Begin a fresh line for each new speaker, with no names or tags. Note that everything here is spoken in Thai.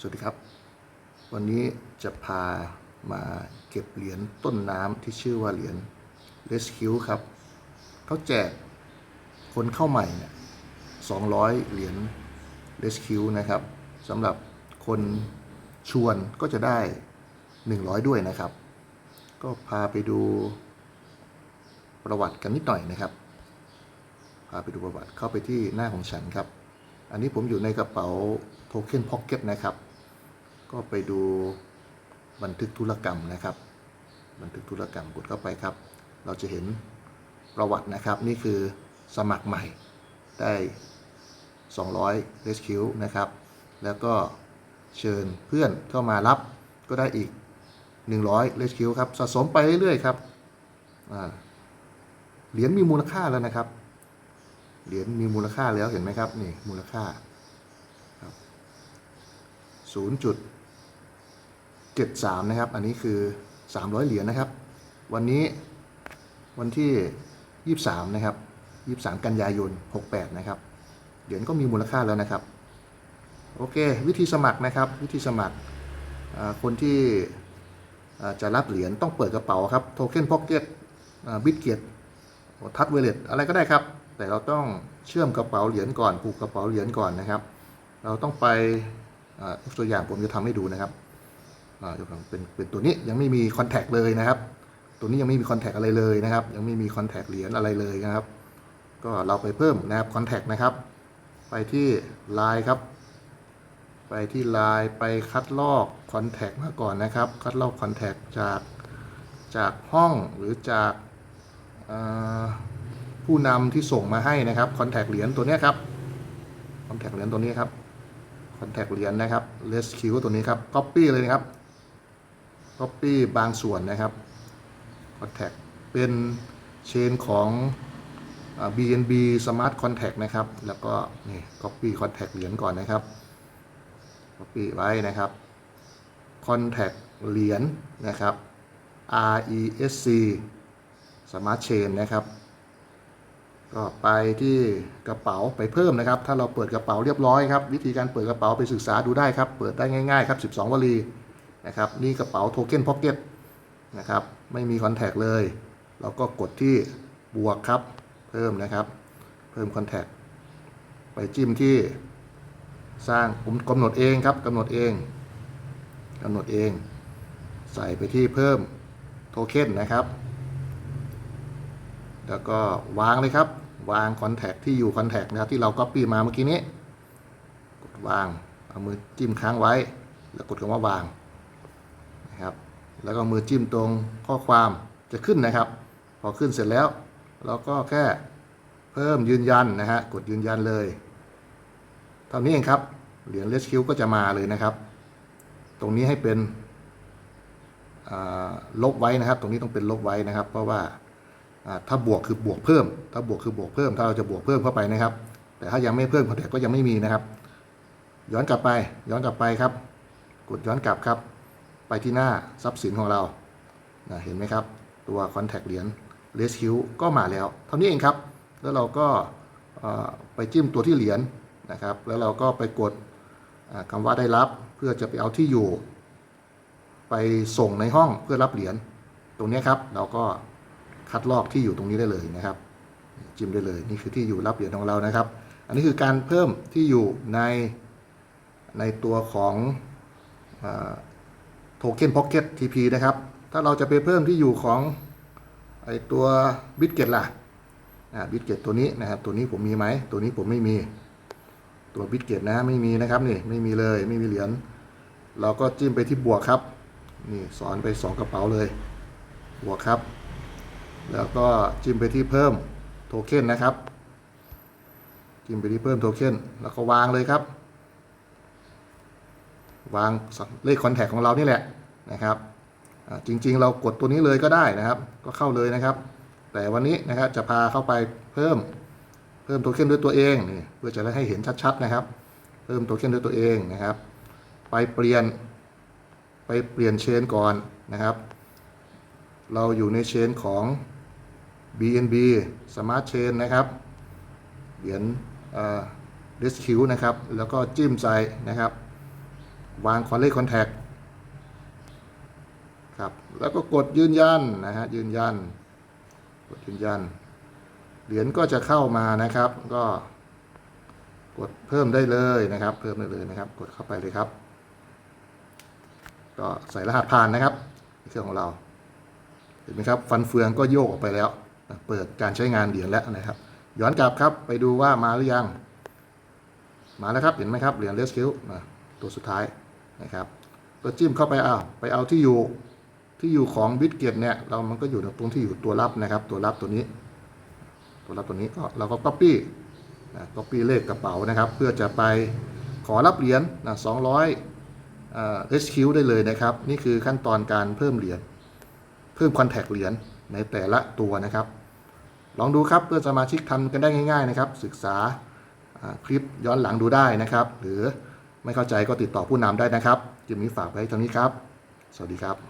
สวัสดีครับ วันนี้จะพามาเก็บเหรียญต้นน้ำที่ชื่อว่าเหรียญเลสคิวครับเขาแจกคนเข้าใหม่เนี่ย200เหรียญเลสคิวนะครับสำหรับคนชวนก็จะได้100ด้วยนะครับ ก็พาไปดูประวัติกันนิดหน่อยนะครับ พาไปดูประวัติเข้าไปที่หน้าของฉันครับ อันนี้ผมอยู่ในกระเป๋าโทเค็นพ็อกเก็ตนะครับ ก็ไปดูบันทึกธุรกรรมนะครับ บันทึกธุรกรรมกดเข้าไปครับ เราจะเห็นประวัตินะครับ นี่คือสมัครใหม่ได้ 200 r e s c u นะครับ แล้วก็เชิญเพื่อนเข้ามารับก็ได้อีก 100 r e s c u ครับสะสมไปเรื่อยๆครับเหรียญมีมูลค่าแล้วนะครับ เหรียญมีมูลค่าแล้วเห็นไหมครับนี่มูลค่าครับ 73 นะครับ อันนี้คือ 300 เหรียญนะครับ วันนี้วันที่ 23 นะครับ 23 กันยายน 68 นะครับ เหรียญก็มีมูลค่าแล้วนะครับ โอเค วิธีสมัครนะครับ วิธีสมัครคนที่จะรับเหรียญต้องเปิดกระเป๋าครับ โทเค็นพ็อกเก็ตบิตเกตทัดเวเลตอะไรก็ได้ครับ แต่เราต้องเชื่อมกระเป๋าเหรียญก่อน ผูกกระเป๋าเหรียญก่อนนะครับ เราต้องไปตัวอย่างผมจะทำให้ดูนะครับ ยกตัวอย่างเป็นเป็นตัวนี้ยังไม่มีคอนแทคเลยนะครับ ตัวนี้ยังไม่มีคอนแทคอะไรเลยนะครับ ยังไม่มีคอนแทคเหรียญอะไรเลยนะครับ ก็เราไปเพิ่มนะครับคอนแทคนะครับ ไปที่ Line ครับ ไปที่ Line ไปคัดลอกคอนแทคมาก่อนนะครับ คัดลอกคอนแทคจากจากห้องหรือจากผู้นำที่ส่งมาให้นะครับคอนแทคเหรียญตัวนี้ครับคอนแทคเหรียญตัวนี้ครับคอนแทคเหรียญนะครับ rescue ตัวนี้ครับ copy เลยนะครับ copy บางส่วนนะครับคอนแทคเป็นเชนของ BNB Smart Contact นะครับ แล้วก็นี่ copy contact เหรียญก่อนนะครับ copy ไว้นะครับ contact เหรียญนะครับ RESC Smart Chain นะครับ ก็ไปที่กระเป๋าไปเพิ่มนะครับ ถ้าเราเปิดกระเป๋าเรียบร้อยครับ วิธีการเปิดกระเป๋าไปศึกษาดูได้ครับ เปิดได้ง่ายๆครับ 12 วลี นะครับนี่กระเป๋าโทเค็นพ็อกเก็ตนะครับไม่มีคอนแทคเลย เราก็กดที่บวกครับ เพิ่มนะครับ เพิ่มคอนแทคไปจิ้มที่สร้างผมกำหนดเองครับกำหนดเองกำหนดเอง ใส่ไปที่เพิ่มโทเค็นนะครับ แล้วก็วางเลยครับ วางคอนแทคที่อยู่คอนแทคนะครับที่เราก๊อปปี้มาเมื่อกี้นี้ กดวาง เอามือจิ้มค้างไว้ แล้วกดคำว่าวาง นะครับ แล้วก็มือจิ้มตรงข้อความจะขึ้นนะครับ พอขึ้นเสร็จแล้ว เราก็แค่เพิ่มยืนยันนะฮะกดยืนยันเลยเท่านี้เองครับเหรียญเลสคิวก็จะมาเลยนะครับ ตรงนี้ให้เป็นลบไว้นะครับ ตรงนี้ต้องเป็นลบไว้นะครับ เพราะว่าอ่าถ้าบวกคือบวกเพิ่ม ถ้าบวกคือบวกเพิ่ม ถ้าเราจะบวกเพิ่มเข้าไปนะครับ แต่ถ้ายังไม่เพิ่มคอนแทคก็ยังไม่มีนะครับ ย้อนกลับไป ย้อนกลับไปครับ กดย้อนกลับครับ ไปที่หน้าทรัพย์สินของเรานะเห็นไหมครับ ตัวคอนแทคเหรียญเลสคิวก็มาแล้ว เท่านี้เองครับ แล้วเราก็ไปจิ้มตัวที่เหรียญนะครับ แล้วเราก็ไปกดอ่าคำว่าได้รับเพื่อจะไปเอาที่อยู่ ไปส่งในห้องเพื่อรับเหรียญตรงนี้ครับ เราก็คัดลอกที่อยู่ตรงนี้ได้เลยนะครับ จิ้มได้เลยนี่คือที่อยู่รับเหรียญของเรานะครับ อันนี้คือการเพิ่มที่อยู่ในในตัวของ โทเค็นพ็อกเก็ต TP นะครับ ถ้าเราจะไปเพิ่มที่อยู่ของไอตัวบิตเกตล่ะบิตเกตตัวนี้นะครับ ตัวนี้ผมมีไหม ตัวนี้ผมไม่มี ตัวบิตเกตนะไม่มีนะครับนี่ไม่มีเลยไม่มีเหรียญ เราก็จิ้มไปที่บวกครับ นี่สอนไปสองกระเป๋าเลย บวกครับ แล้วก็จิ้มไปที่เพิ่มโทเค็นนะครับจิ้มไปที่เพิ่มโทเค็นแล้วก็วางเลยครับ วางเลขคอนแทคของเรานี่แหละนะครับจริงๆ เรากดตัวนี้เลยก็ได้นะครับ ก็เข้าเลยนะครับ แต่วันนี้นะครับจะพาเข้าไปเพิ่มเพิ่มโทเค็นด้วยตัวเองนี่เพื่อจะได้ให้เห็นชัดๆนะครับ เพิ่มโทเค็นด้วยตัวเองนะครับ ไปเปลี่ยนไปเปลี่ยนเชนก่อนนะครับ เราอยู่ในเชนของ BNB Smart Chain นะครับเหรียญ rescue นะครับ แล้วก็จิ้มใส่นะครับ วางคอนเลขคอนแทคครับ แล้วก็กดยืนยันนะฮะยืนยัน กดยืนยัน เหรียญก็จะเข้ามานะครับ ก็กดเพิ่มได้เลยนะครับ เพิ่มได้เลยนะครับ กดเข้าไปเลยครับ ก็ใส่รหัสผ่านนะครับเครื่องของเรา เห็นไหมครับ ฟันเฟืองก็โยกออกไปแล้ว เปิดการใช้งานเหรียญแล้วนะครับ ย้อนกลับครับ ไปดูว่ามาหรือยัง มาแล้วครับ เห็นไหมครับ เหรียญเลสคิวตัวสุดท้าย นะครับก็จิ้มเข้าไปเอาไปเอาที่อยู่ที่อยู่ของบิตเกตเนี่ยเรามันก็อยู่ตรงที่อยู่ตัวรับนะครับ ตัวรับตัวนี้ ตัวรับตัวนี้ก็เราก็ copy นะ copy เลขกระเป๋านะครับ เพื่อจะไปขอรับเหรียญนะ200เอ่อ SQ ได้เลยนะครับ นี่คือขั้นตอนการเพิ่มเหรียญเพิ่มคอนแทคเหรียญในแต่ละตัวนะครับ ลองดูครับเพื่อสมาชิกทำกันได้ง่าย ๆนะครับ ศึกษาคลิปย้อนหลังดูได้นะครับ หรือ ไม่เข้าใจก็ติดต่อผู้นำได้นะครับเจมี่ฝากไว้เท่านี้ครับ สวัสดีครับ